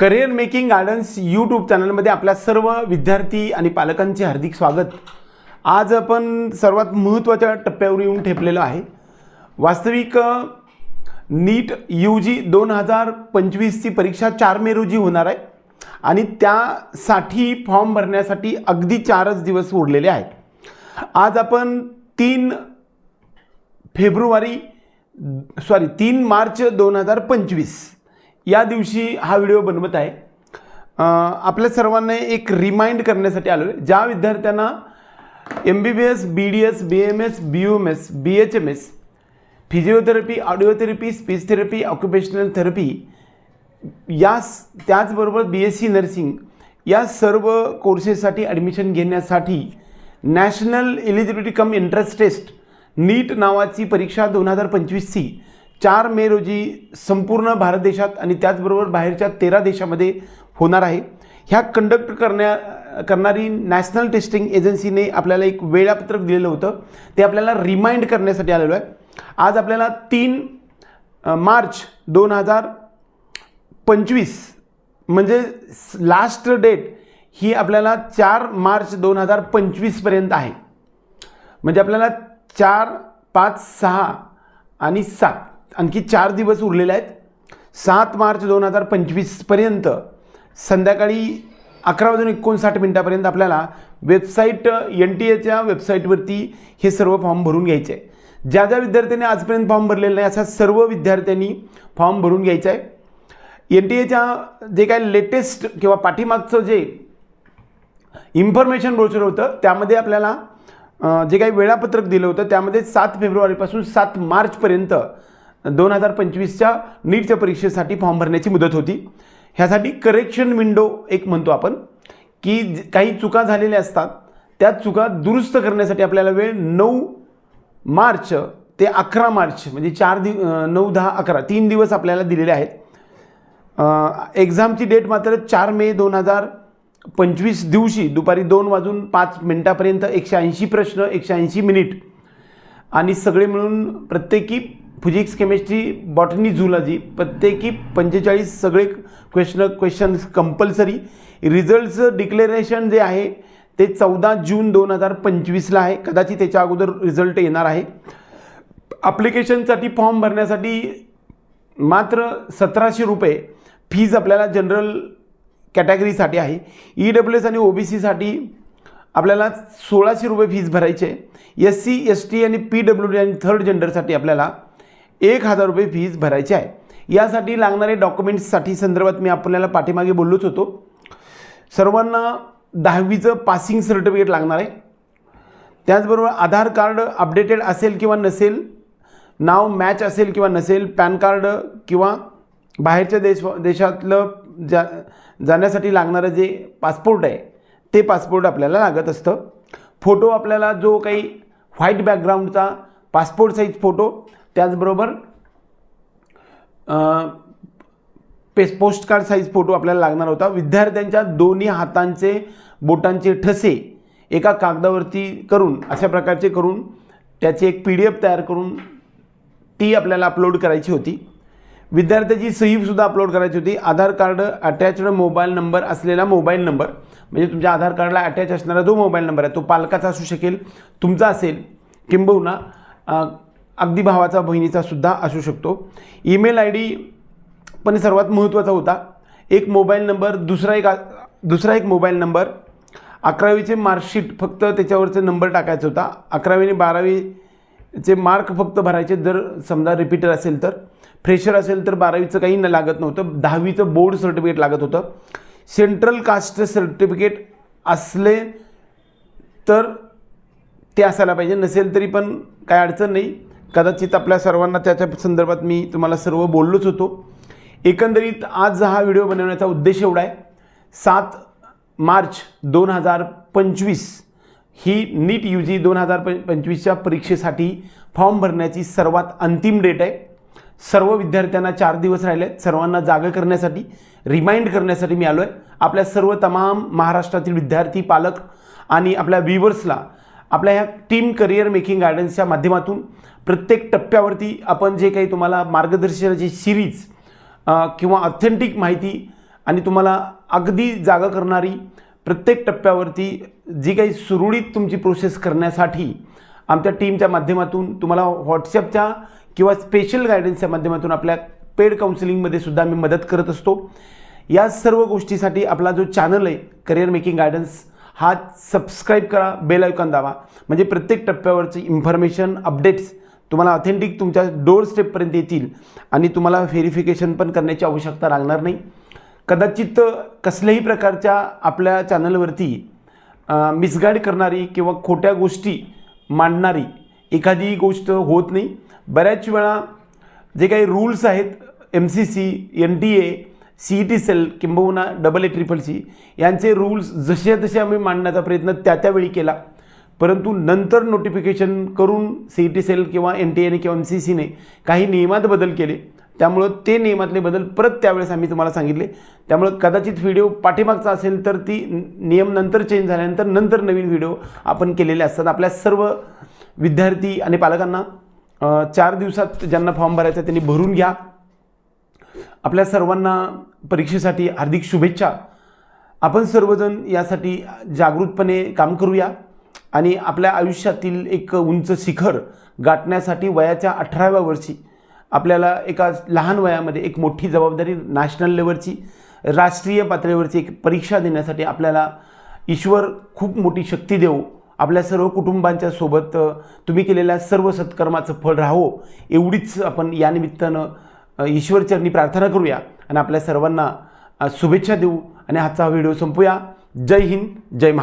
Career making gardens YouTube चॅनलमध्ये आपल्या सर्व विद्यार्थी आणि पालकांचे हार्दिक स्वागत. आज आपण सर्वात महत्त्वाच्या टप्प्यावर येऊन ठेपलेलो आहे. वास्तविक नीट यू जी दोन हजार पंचवीसची परीक्षा चार मे रोजी होणार आहे आणि त्यासाठी फॉर्म भरण्यासाठी अगदी चारच दिवस उरलेले आहेत. आज आपण तीन फेब्रुवारी सॉरी तीन मार्च दोन हजार पंचवीस या दिवशी हा व्हिडिओ बनवत आहे. आपल्या सर्वांना एक रिमाइंड करण्यासाठी आलो आहे ज्या विद्यार्थ्यांना M B B S B D S B M S B U M S B H M S physiotherapy audiotherapy speech therapy occupational therapy या त्याचबरोबर बी एस सी नर्सिंग या सर्व कोर्सेससाठी ॲडमिशन घेण्यासाठी national eligibility cum entrance test NEET नावाची परीक्षा दोन हजार पंचवीसची चार मे रोजी संपूर्ण भारत देशात आणि त्याचबरोबर बाहेरच्या तेरा देशामध्ये होणार आहे. ह्या कंडक्ट करण्या करणारी नॅशनल टेस्टिंग एजन्सीने आपल्याला एक वेळापत्रक दिलेलं होतं. ते आपल्याला रिमाइंड करण्यासाठी आलेलो आहे. आज आपल्याला तीन मार्च दोन हजार पंचवीस म्हणजे लास्ट डेट ही आपल्याला चार मार्च दोन हजार पंचवीसपर्यंत आहे. म्हणजे आपल्याला चार पाच सहा आणि सात. आणखी चार दिवस उरलेले आहेत. सात मार्च दोन हजार पंचवीसपर्यंत संध्याकाळी अकरा वाजून एकोणसाठ मिनटापर्यंत आपल्याला वेबसाईट एन टी एच्या वेबसाईटवरती हे सर्व फॉर्म भरून घ्यायचे आहे. ज्या ज्या विद्यार्थ्यांनी आजपर्यंत फॉर्म भरलेला नाही अशा सर्व विद्यार्थ्यांनी फॉर्म भरून घ्यायचा आहे. एन टी एच्या जे काय लेटेस्ट किंवा पाठीमागचं जे इन्फॉर्मेशन ब्रोचर होतं त्यामध्ये आपल्याला जे काही वेळापत्रक दिलं होतं त्यामध्ये सात फेब्रुवारीपासून सात मार्चपर्यंत दोन हजार पंचवीसच्या नीटच्या परीक्षेसाठी फॉर्म भरण्याची मुदत होती. ह्यासाठी करेक्शन विंडो एक म्हणतो आपण की काही चुका झालेल्या असतात त्या चुका दुरुस्त करण्यासाठी आपल्याला वेळ नऊ मार्च ते अकरा मार्च म्हणजे चार दिव नऊ दहा अकरा तीन दिवस आपल्याला दिलेले आहेत. एक्झामची डेट मात्र चार मे दोन हजार पंचवीस दिवशी दुपारी दोन वाजून पाच मिनटापर्यंत एकशे ऐंशी प्रश्न एकशे ऐंशी मिनिट. आणि सगळे मिळून प्रत्येकी फिजिक्स केमिस्ट्री बॉटनी झुलॉजी प्रत्येकी पंचेचाळीस सगळे क्वेश्चन क्वेश्चन्स कंपल्सरी रिझल्टचं डिक्लेरेशन जे आहे ते चौदा जून दोन हजार पंचवीसला आहे. कदाचित त्याच्या अगोदर रिझल्ट येणार आहे. ॲप्लिकेशनसाठी फॉर्म भरण्यासाठी मात्र सतराशे रुपये फीज आपल्याला जनरल कॅटेगरीसाठी आहे. ई डब्ल्यू एस आणि ओ बी सीसाठी आपल्याला सोळाशे रुपये फीज भरायची आहे. एस सी एस टी आणि पी डब्ल्यू डी आणि थर्ड जेंडरसाठी आपल्याला एक हजार रुपये फीज भरायची आहे. यासाठी लागणारे डॉक्युमेंट्ससाठी संदर्भात मी आपल्याला पाठीमागे बोललोच होतो. सर्वांना दहावीचं पासिंग सर्टिफिकेट लागणार आहे. त्याचबरोबर आधार कार्ड अपडेटेड असेल किंवा नसेल नाव मॅच असेल किंवा नसेल पॅन कार्ड किंवा बाहेरच्या देश देशातलं जा जाण्यासाठी लागणारं जे पासपोर्ट आहे ते पासपोर्ट आपल्याला लागत असतं. फोटो आपल्याला जो काही व्हाईट बॅकग्राऊंडचा पासपोर्ट साईज फोटो त्याचबरोबर पेस पोस्ट कार्ड साईज फोटो आपल्याला लागणार होता. विद्यार्थ्यांच्या दोन्ही हातांचे बोटांचे ठसे एका कागदावरती करून अशा प्रकारचे करून त्याची एक पी डी एफ तयार करून ती आपल्याला अपलोड करायची होती. विद्यार्थ्याची सहीसुद्धा अपलोड करायची होती. Aadhaar card attached mobile number असलेला मोबाईल नंबर म्हणजे तुमच्या आधार कार्डला अटॅच असणारा जो मोबाईल नंबर आहे तो पालकाचा असू शकेल तुमचा असेल किंबहुना अगदी भावाचा बहिणीचा सुद्धा असू शकतो. ईमेल आय डी पण सर्वात महत्त्वाचा होता. एक मोबाईल नंबर दुसरा एक दुसरा एक मोबाईल नंबर. अकरावीचे मार्कशीट फक्त त्याच्यावरचे नंबर टाकायचा होता. अकरावी आणि बारावीचे मार्क फक्त भरायचे. जर समजा रिपीटर असेल तर. फ्रेशर असेल तर बारावीचं काही न लागत नव्हतं. दहावीचं बोर्ड सर्टिफिकेट लागत होतं. सेंट्रल कास्ट सर्टिफिकेट असले तर ते असायला पाहिजे. नसेल तरी पण काय अडचण नाही. कदाचित आपल्या सर्वांना त्याच्या संदर्भात मी तुम्हाला सर्व बोललोच होतो. एकंदरीत आज हा व्हिडिओ बनवण्याचा उद्देश एवढा आहे. सात मार्च दोन हजार पंचवीस ही नीट यू जी दोन हजार पं पंचवीसच्या परीक्षेसाठी फॉर्म भरण्याची सर्वात अंतिम डेट आहे. सर्व विद्यार्थ्यांना चार दिवस राहिले आहेत सर्वांना जागं करण्यासाठी रिमाइंड करण्यासाठी मी आलो आहे आपल्या सर्व तमाम महाराष्ट्रातील विद्यार्थी पालक आणि आपल्या व्ह्युअर्सला आपल्या ह्या टीम करिअर मेकिंग गार्डन्सच्या माध्यमातून प्रत्येक टप्प्यावरती आपण जे काही तुम्हाला मार्गदर्शनाची सिरीज किंवा ऑथेंटिक माहिती आणि तुम्हाला अगदी जागा करणारी प्रत्येक टप्प्यावरती जी काही सुरळीत तुमची प्रोसेस करण्यासाठी आमच्या टीमच्या माध्यमातून तुम्हाला व्हॉट्सॲपच्या किंवा स्पेशल गायडन्सच्या माध्यमातून आपल्या पेड काउन्सिलिंगमध्ये सुद्धा आम्ही मदत करत असतो. या सर्व गोष्टीसाठी आपला जो चॅनल आहे करिअर मेकिंग गायडन्स हा सबस्क्राईब करा बेल आयकॉन दाबा. म्हणजे प्रत्येक टप्प्यावरची इन्फॉर्मेशन अपडेट्स तुम्हाला ऑथेंटिक तुमच्या डोर स्टेपपर्यंत येतील आणि तुम्हाला व्हेरिफिकेशन पण करण्याची आवश्यकता लागणार नाही. कदाचित कसल्याही प्रकारच्या आपल्या चॅनलवरती मिसगाईड करणारी किंवा खोट्या गोष्टी मांडणारी एखादी गोष्ट होत नाही. बऱ्याच वेळा जे काही रूल्स आहेत M C C N D A C E T cell किंबहुना डबल ए ट्रिपल सी यांचे रूल्स जसे तसे आम्ही मांडण्याचा प्रयत्न त्या त्यावेळी केला. परंतु नंतर नोटिफिकेशन करून सी ई टी सेल किंवा एन टी एने किंवा एम सी सीने काही नियमात बदल केले. त्यामुळं ते नियमातले बदल परत त्यावेळेस आम्ही तुम्हाला सांगितले. त्यामुळं कदाचित व्हिडिओ पाठीमागचा असेल तर ती नियम नंतर चेंज झाल्यानंतर नंतर नवीन व्हिडिओ आपण केलेले असतात. आपल्या सर्व विद्यार्थी आणि पालकांना चार दिवसात ज्यांना फॉर्म भरायचा त्यांनी भरून घ्या. आपल्या सर्वांना परीक्षेसाठी हार्दिक शुभेच्छा. आपण सर्वजण यासाठी जागृतपणे काम करूया आणि आपल्या आयुष्यातील एक उंच शिखर गाठण्यासाठी वयाच्या अठराव्या वर्षी आपल्याला एका लहान वयामध्ये एक मोठी जबाबदारी नॅशनल लेवलची राष्ट्रीय पातळीवरची एक परीक्षा देण्यासाठी आपल्याला ईश्वर खूप मोठी शक्ती देऊ आपल्या सर्व कुटुंबांच्या सोबत तुम्ही केलेल्या सर्व सत्कर्माचं फळ राहो. एवढीच आपण यानिमित्तानं ईश्वरचरणी प्रार्थना करूया आणि आपल्या सर्वांना शुभेच्छा देऊ आणि आजचा हा व्हिडिओ संपूया. जय हिंद जय महा